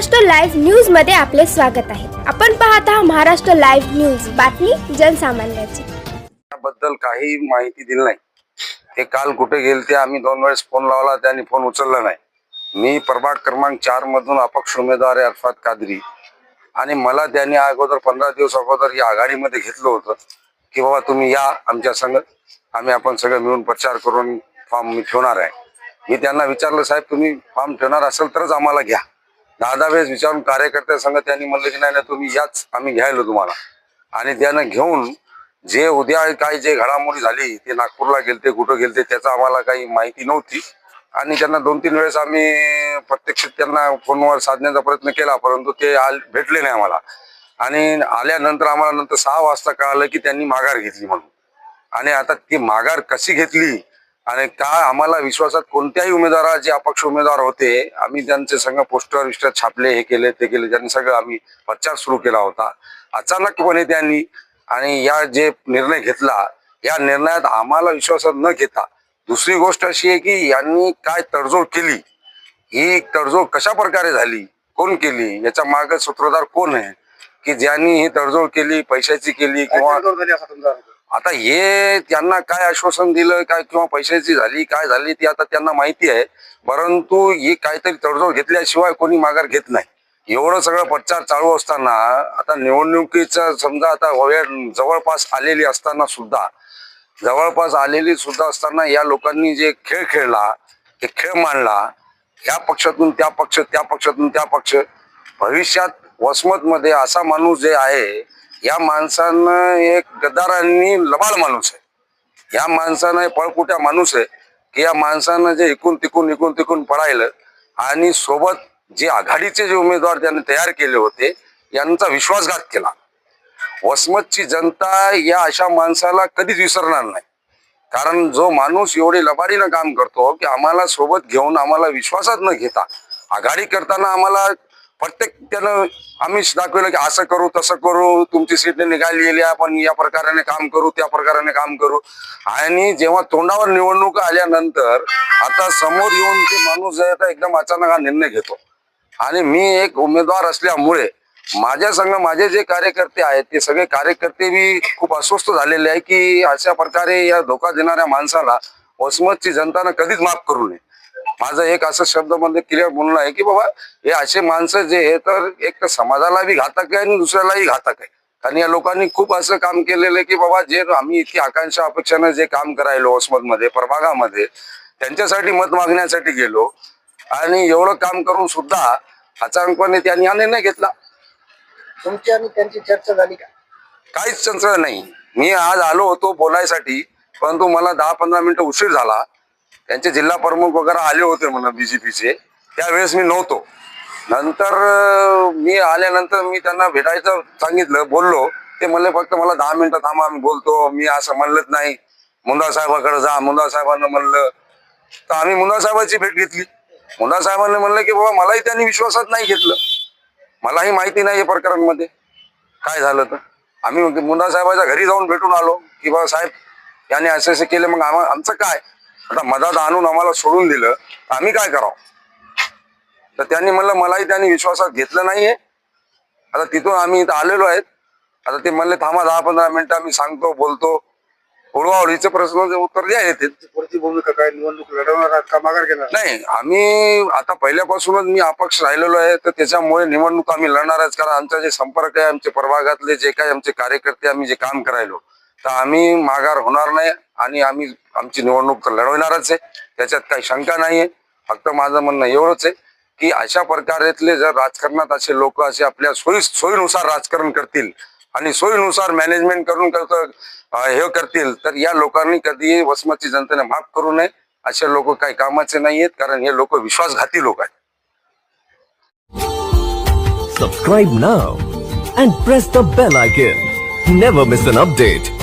Maharashtra live न्यूजमध्ये आपले स्वागत आहे. आपण पाहत आहात महाराष्ट्र लाईव्ह न्यूज. बातमी जनसामान्याची. बद्दल काही माहिती दिली नाही. ते काल कुठे गेले ते आम्ही दोन वेळेस फोन लावला त्यांनी फोन उचलला नाही. मी प्रभाग क्रमांक चार मधून अपक्ष उमेदवार आहे अरफात कादरी. आणि मला त्यांनी अगोदर पंधरा दिवस अगोदर या आघाडीमध्ये घेतलं होतं की बाबा तुम्ही या आमच्या संघ आम्ही आपण सगळं मिळून प्रचार करून फॉर्म मी ठेवणार आहे. मी त्यांना विचारलं साहेब तुम्ही फॉर्म ठेवणार असेल तरच आम्हाला घ्या. दहा दहा वेळेस विचारून कार्यकर्त्या संघ त्यांनी म्हणलं की नाही नाही तुम्ही याच आम्ही घ्यायलो तुम्हाला. आणि त्यानं घेऊन जे उद्या काही जे घडामोडी झाली ते नागपूरला गेलते कुठं गेलते त्याचा आम्हाला काही माहिती नव्हती. आणि त्यांना दोन तीन वेळेस आम्ही प्रत्यक्ष त्यांना फोनवर साधण्याचा प्रयत्न केला परंतु ते आल भेटले नाही आम्हाला. आणि आल्यानंतर आम्हाला नंतर सहा वाजता कळालं की त्यांनी माघार घेतली म्हणून. आणि आता ती माघार कशी घेतली आणि का आम्हाला विश्वासात कोणत्याही उमेदवार जे अपक्ष उमेदवार होते आम्ही त्यांचे सगळं पोस्टर विस्टर छापले हे केले ते केले त्यांनी सगळं आम्ही प्रचार सुरू केला होता. अचानकपणे त्यांनी आणि या जे निर्णय घेतला या निर्णयात आम्हाला विश्वासात न घेता दुसरी गोष्ट अशी आहे की यांनी काय तडजोड केली ही तडजोड कशा प्रकारे झाली कोण केली याच्या मार्ग सूत्रधार कोण आहे की ज्यांनी ही तडजोड केली पैशाची केली किंवा आता हे त्यांना काय आश्वासन दिलं काय किंवा पैशाची झाली काय झाली ती आता त्यांना माहिती आहे. परंतु ही काहीतरी तडजोड घेतल्याशिवाय कोणी माघार घेत नाही. एवढं सगळं प्रचार चालू असताना आता निवडणुकीचं समजा आता जवळपास आलेली असताना सुद्धा जवळपास आलेली सुद्धा असताना या लोकांनी जे खेळ खेळला ते खेळ मांडला या पक्षातून त्या पक्ष त्या पक्षातून त्या पक्ष भविष्यात वसमतमध्ये असा माणूस जे आहे या माणसानं एक गद्दारांनी लबाड माणूस आहे. या माणसानं पळकुट्या माणूस आहे की या माणसानं जे इकून तिकून इकून तिकून पळायलं आणि सोबत जे आघाडीचे जे उमेदवार त्यांनी तयार केले होते यांचा विश्वासघात केला. वसमतची जनता या अशा माणसाला कधीच विसरणार नाही. कारण जो माणूस एवढी लबाडीनं काम करतो की आम्हाला सोबत घेऊन आम्हाला विश्वासात न घेता आघाडी करताना आम्हाला प्रत्येक त्यानं आम्ही दाखवलं की असं करू तसं करू तुमची सीट निघालेली आहे आपण या प्रकाराने काम करू त्या प्रकाराने काम करू. आणि जेव्हा तोंडावर निवडणूक आल्यानंतर आता समोर येऊन ते माणूस जे आहे एकदम अचानक हा निर्णय घेतो. आणि मी एक उमेदवार असल्यामुळे माझ्या संघ माझे जे कार्यकर्ते आहेत ते सगळे कार्यकर्ते बी खूप अस्वस्थ झालेले आहे की अशा प्रकारे या धोका देणाऱ्या माणसाला वसमतची जनतानं कधीच माफ करू नये. माझं एक असं शब्दामध्ये क्लिअर बोलणं आहे की बाबा हे असे माणसं जे आहे तर एक तर समाजाला बी घातक आहे आणि दुसऱ्यालाही घातक आहे. कारण या लोकांनी खूप असं काम केलेलं आहे की बाबा जे आम्ही इतकी आकांक्षा अपेक्षानं जे काम करायलो वसमतमध्ये प्रभागामध्ये त्यांच्यासाठी मत मागण्यासाठी गेलो. आणि एवढं काम करून सुद्धा अचानकपणे त्यांनी हा निर्णय घेतला. तुमची आणि त्यांची चर्चा झाली का? काहीच चंचळ नाही. मी आज आलो होतो बोलायसाठी परंतु मला दहा पंधरा मिनिटं उशीर झाला. त्यांचे जिल्हा प्रमुख वगैरे आले होते म्हणा बीजेपीचे त्यावेळेस मी नव्हतो. नंतर मी आल्यानंतर मी त्यांना भेटायचं सांगितलं बोललो. ते म्हणले फक्त मला दहा मिनिटं थांबा मी बोलतो. मी असं म्हणलंच नाही. मुंदा साहेबाकडे जा. मुंदा साहेबांना म्हणलं तर आम्ही मुंदा साहेबांची भेट घेतली. मुंदा साहेबांनी म्हणलं की बाबा मलाही त्यांनी विश्वासात नाही घेतलं. मलाही माहिती नाही या प्रकरणामध्ये. काय झालं तर? आम्ही मुंदा साहेबाच्या घरी जाऊन भेटून आलो की बाबा साहेब याने असे असे केले मग आम्हा आमचं काय? आता मधात आणून आम्हाला सोडून दिलं आम्ही काय करावं? तर त्यांनी म्हणलं मलाही त्यांनी विश्वासात घेतलं नाहीये. आता तिथून आम्ही इथं आलेलो आहेत. आता ते म्हणले थांबा दहा पंधरा मिनिटं आम्ही सांगतो बोलतो. ओळवाओळीचे प्रश्न उत्तर द्या येते पुढची भूमिका काय? निवडणूक लढवणार का? माघार घेणार नाही आम्ही आता पहिल्यापासूनच मी अपक्ष राहिलेलो आहे तर त्याच्यामुळे निवडणूक आम्ही लढणारच कारण आमचा जे संपर्क आहे आमचे प्रभागातले जे काही आमचे कार्यकर्ते आम्ही जे काम करायलो तर आम्ही माघार होणार नाही आणि आम्ही आमची निवडणूक तर लढवणारच आहे त्याच्यात काही शंका नाहीये फक्त माझं म्हणणं एवढंच आहे की अशा प्रकारेतले जर राजकारणात असे लोक असे आपल्या सोयी सोयीनुसार राजकारण करतील आणि सोयीनुसार मॅनेजमेंट करून हे करतील तर या लोकांनी कधी वसमतची जनतेने माफ करू नये असे लोक काही कामाचे नाहीयेत कारण हे लोक विश्वासघाती लोक आहेत Subscribe now and press the bell icon. Never miss an update.